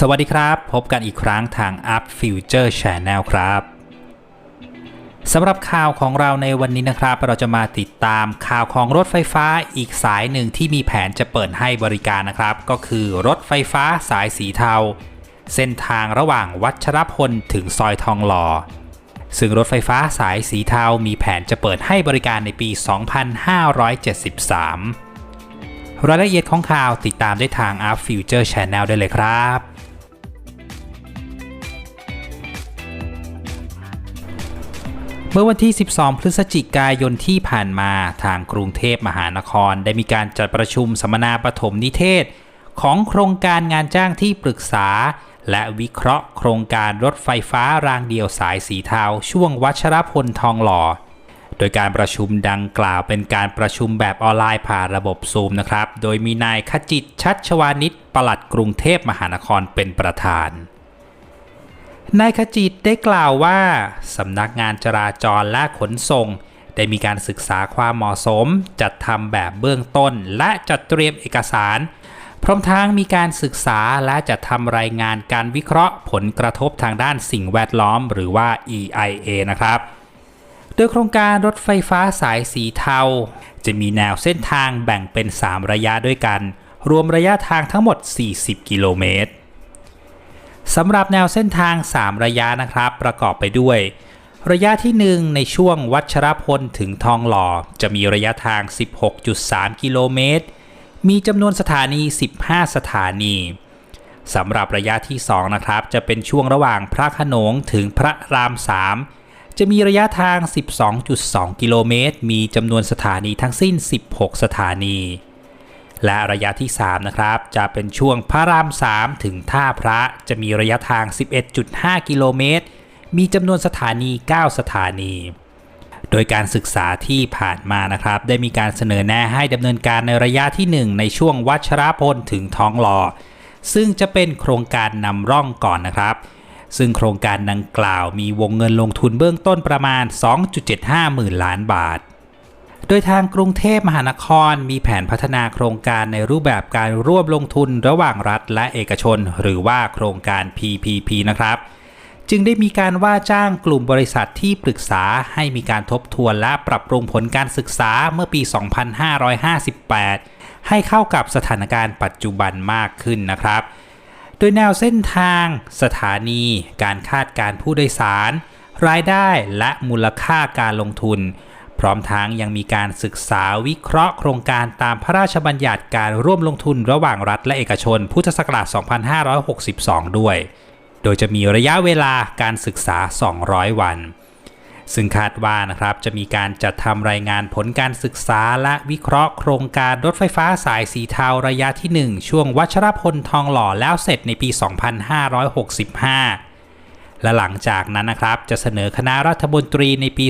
สวัสดีครับ พบกันอีกครั้งทาง Up Future Channel ครับสำหรับข่าวของเราในวันนี้นะครับ เราจะมาติดตามข่าวของรถไฟฟ้าอีกสายหนึ่งที่มีแผนจะเปิดให้บริการนะครับ ก็คือรถไฟฟ้าสายสีเทา เส้นทางระหว่างวัชรพลถึงซอยทองหล่อ ซึ่งรถไฟฟ้าสายสีเทา มีแผนจะเปิดให้บริการในปี 2573 รายละเอียดของข่าวติดตามได้ทาง Up Future Channel ได้เลยครับ เมื่อวันที่ 12 พฤศจิกายนที่ผ่านมาทางกรุงเทพมหานครได้มีการจัดประชุมสัมมนาปฐมนิเทศ ของโครงการงานจ้างที่ปรึกษา และวิเคราะห์โครงการรถไฟฟ้ารางเดียวสายสีเทาช่วงวัชรพลทองหล่อ โดยการประชุมดังกล่าวเป็นการประชุมแบบออนไลน์ผ่านระบบซูมนะครับ โดยมีนายขจิตชัดชวานิชปลัดกรุงเทพมหานครเป็นประธาน นายขจิตได้กล่าวว่า สำนักงานจราจรและขนส่ง ได้มีการศึกษาความเหมาะสม จัดทำแบบเบื้องต้นและจัดเตรียมเอกสาร พร้อมทั้งมีการศึกษาและจัดทำรายงานการวิเคราะห์ผลกระทบทางด้านสิ่งแวดล้อม หรือว่า EIA นะครับ โดยโครงการรถไฟฟ้าสายสีเทา จะมีแนวเส้นทางแบ่งเป็น 3 ระยะด้วยกัน รวมระยะทางทั้งหมด 40 กิโลเมตร สำหรับแนวเส้นทาง 3 ระยะนะครับ ประกอบไปด้วย ระยะที่ 1 ในช่วงวัชรพลถึงทองหล่อ จะมีระยะทาง 16.3 กิโลเมตร มีจำนวนสถานี 15 สถานีสำหรับระยะที่ 2 นะครับ จะเป็นช่วงระหว่างพระขนงถึงพระราม 3 จะมีระยะทาง 12.2 กิโลเมตร มีจำนวนสถานีทั้งสิ้น 16 สถานี และระยะที่ 3 นะครับ จะเป็นช่วงพระราม 3 ถึงท่าพระจะมีระยะทาง 11.5 กิโลเมตร มีจำนวนสถานี 9 สถานี โดยการศึกษาที่ผ่านมานะครับ ได้มีการเสนอแนะให้ดำเนินการในระยะที่ 1 ในช่วงวัชรพลถึงท้องหล่อซึ่งจะเป็นโครงการนำร่องก่อนนะครับ ซึ่งโครงการดังกล่าวมีวงเงินลงทุนเบื้องต้นประมาณ 2.75 หมื่นล้านบาท โดยทางกรุงเทพมหานครมีแผนพัฒนาโครงการในรูปแบบการร่วมลงทุนระหว่างรัฐและเอกชน หรือว่าโครงการ PPP นะครับ จึงได้มีการว่าจ้างกลุ่มบริษัทที่ปรึกษาให้มีการทบทวนและปรับปรุงผลการศึกษาเมื่อปี 2558 ให้เข้ากับสถานการณ์ปัจจุบันมากขึ้นนะครับ โดยแนวเส้นทาง สถานี การคาดการผู้โดยสาร รายได้และมูลค่าการลงทุน ร้อมทั้งยังมีการศึกษาวิเคราะห์โครงการตามพระราชบัญญัติการร่วมลงทุนระหว่างรัฐและเอกชน พุทธศักราช 2562 ด้วย โดยจะมีระยะเวลาการศึกษา 200 วัน ซึ่งคาดว่านะครับจะมีการจัดทำรายงานผลการศึกษาและวิเคราะห์ โครงการรถไฟฟ้าสายสีเทาระยะที่ 1 ช่วงวัชรพลทองหล่อแล้วเสร็จในปี 2565 และหลังจากนั้นนะครับจะเสนอคณะรัฐมนตรีในปี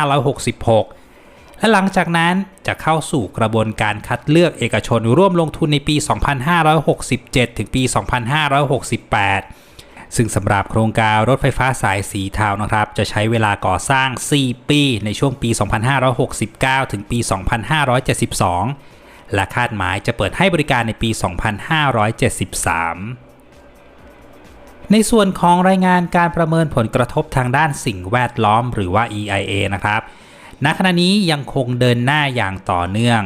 2566 และหลังจากนั้นจะเข้าสู่กระบวนการคัดเลือกเอกชนร่วมลงทุนในปี 2567 ถึงปี 2568 ซึ่งสำหรับโครงการรถไฟฟ้าสายสีเทานะครับ จะใช้เวลาก่อสร้าง 4 ปี ในช่วงปี 2569 ถึงปี 2572 และคาดหมายจะเปิดให้บริการในปี 2573 ในส่วนของรายงานการประเมินผลกระทบทางด้านสิ่งแวดล้อมหรือว่า EIA นะครับ ณ ขณะนี้ยังคงเดินหน้าอย่างต่อเนื่อง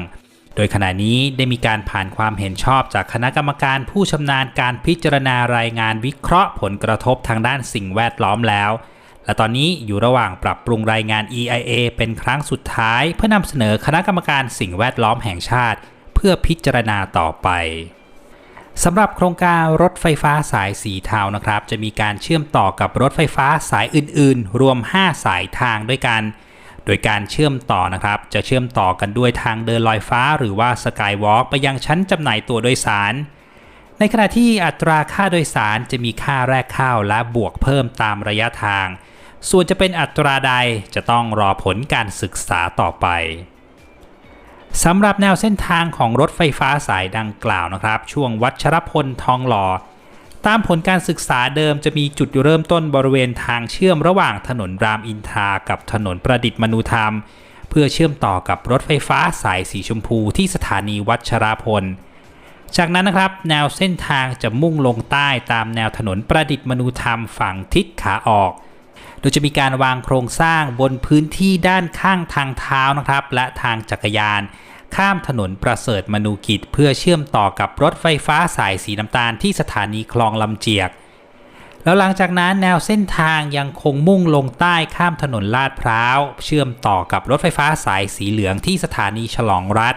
โดยขณะนี้ได้มีการผ่านความเห็นชอบจากคณะกรรมการผู้ชำนาญการพิจารณารายงานวิเคราะห์ผลกระทบทางด้านสิ่งแวดล้อมแล้ว และตอนนี้อยู่ระหว่างปรับปรุงรายงาน EIA เป็นครั้งสุดท้าย เพื่อนำเสนอคณะกรรมการสิ่งแวดล้อมแห่งชาติ เพื่อพิจารณาต่อไป สำหรับโครงการรถไฟฟ้าสายสีเทานะครับ จะมีการเชื่อมต่อกับรถไฟฟ้าสายอื่น ๆ รวม 5 สายทางด้วยกัน โดยการเชื่อมต่อนะครับ จะเชื่อมต่อกันด้วยทางเดินลอยฟ้า หรือว่าสกายวอล์กไปยังชั้นจำหน่ายตัวโดยสาร ในขณะที่อัตราค่าโดยสารจะมีค่าแรกเข้าและบวกเพิ่มตามระยะทาง ส่วนจะเป็นอัตราใดจะต้องรอผลการศึกษาต่อไป สำหรับแนวเส้นทางของรถไฟฟ้าสายดังกล่าวนะครับ ช่วงวัชรพลทองหล่อ ตามผลการศึกษาเดิมจะมีจุดเริ่มต้นบริเวณทางเชื่อมระหว่างถนนรามอินทรากับถนนประดิษฐ์มนุธรรม เพื่อเชื่อมต่อกับรถไฟฟ้าสายสีชมพูที่สถานีวัชรพล จากนั้นนะครับ แนวเส้นทางจะมุ่งลงใต้ตามแนวถนนประดิษฐ์มนูธรรมฝั่งทิศขาออกโดยจะมีการวางโครงสร้างบนพื้นที่ด้านข้างทางเท้านะครับ และทางจักรยาน ข้ามถนนประเสริฐมนูกิจ เพื่อเชื่อมต่อกับรถไฟฟ้าสายสีน้ำตาลที่สถานีคลองลำเจียก แล้วหลังจากนั้นแนวเส้นทางยังคงมุ่งลงใต้ข้ามถนนลาดพร้าว เชื่อมต่อกับรถไฟฟ้าสายสีเหลืองที่สถานีฉลองรัฐ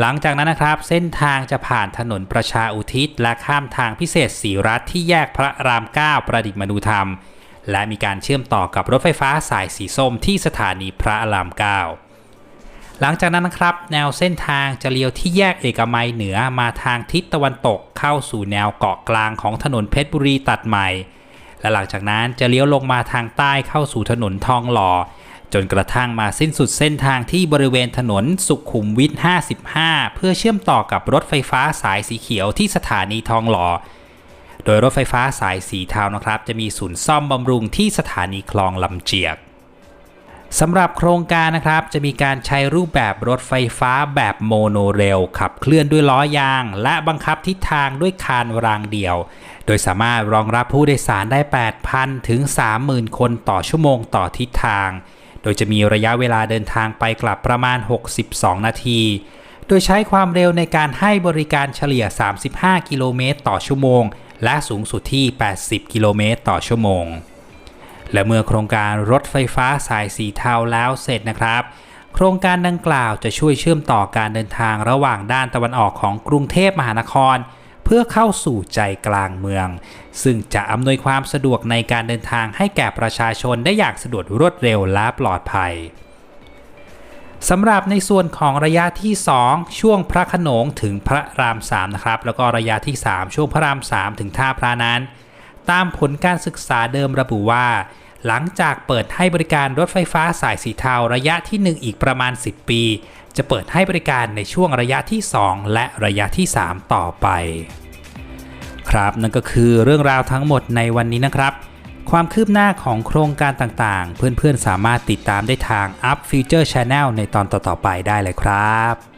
หลังจากนั้นนะครับ เส้นทางจะผ่านถนนประชาอุทิศ และข้ามทางพิเศษสีรัฐที่แยกพระราม9ประดิษฐ์มนูธรรม และมีการเชื่อมต่อกับรถไฟฟ้าสายสีส้มที่สถานีพระราม9 หลังจากนั้นนะครับแนวเส้นทางจะเลี้ยวที่แยกเอกมัยเหนือมาทางทิศตะวันตกเข้าสู่แนวเกาะกลางของถนนเพชรบุรีตัดใหม่ และหลังจากนั้นจะเลี้ยวลงมาทางใต้เข้าสู่ถนนทองหล่อ จนกระทั่งมาสิ้นสุดเส้นทางที่บริเวณถนนสุขุมวิท 55 เพื่อเชื่อมต่อกับรถไฟฟ้าสายสีเขียวที่สถานีทองหล่อ โดยรถไฟฟ้าสายสีเทานะครับ จะมีศูนย์ซ่อมบำรุงที่สถานีคลองลำเจียก สำหรับโครงการนะครับจะมีการใช้รูปแบบรถไฟฟ้าแบบโมโนเรลขับเคลื่อนด้วยล้อยาง และบังคับทิศทางด้วยคานรางเดียว โดยสามารถรองรับผู้โดยสารได้ 8,000 ถึง 30,000 คนต่อชั่วโมงต่อทิศทาง โดยจะมีระยะเวลาเดินทางไปกลับประมาณ 62 นาที โดยใช้ความเร็วในการให้บริการเฉลี่ย 35 กิโลเมตรต่อชั่วโมง และสูงสุดที่ 80 กิโลเมตรต่อชั่วโมง และเมื่อโครงการรถไฟฟ้าสายสีเทาแล้วเสร็จนะครับ โครงการดังกล่าวจะช่วยเชื่อมต่อการเดินทางระหว่างด้านตะวันออกของกรุงเทพมหานคร เพื่อเข้าสู่ใจกลางเมือง ซึ่งจะอำนวยความสะดวกในการเดินทางให้แก่ประชาชนได้อย่างสะดวกรวดเร็วและปลอดภัยสำหรับในส่วนของระยะที่ 2 ช่วงพระขนงถึงพระราม3นะครับแล้วก็ระยะที่ 3 ช่วงพระราม 3 ถึงท่าพระนั้น ตามผลการศึกษาเดิมระบุว่า หลังจากเปิดให้บริการรถไฟฟ้าสายสีเทาระยะที่ 1 อีกประมาณ 10 ปี จะเปิดให้บริการในช่วงระยะที่ 2 และระยะที่ 3 ต่อไป ครับนั่นก็คือเรื่องราวทั้งหมดในวันนี้นะครับ ความคืบหน้าของโครงการต่างๆ เพื่อนๆสามารถติดตามได้ทาง Up Future Channel ในตอนต่อๆไปได้เลยครับ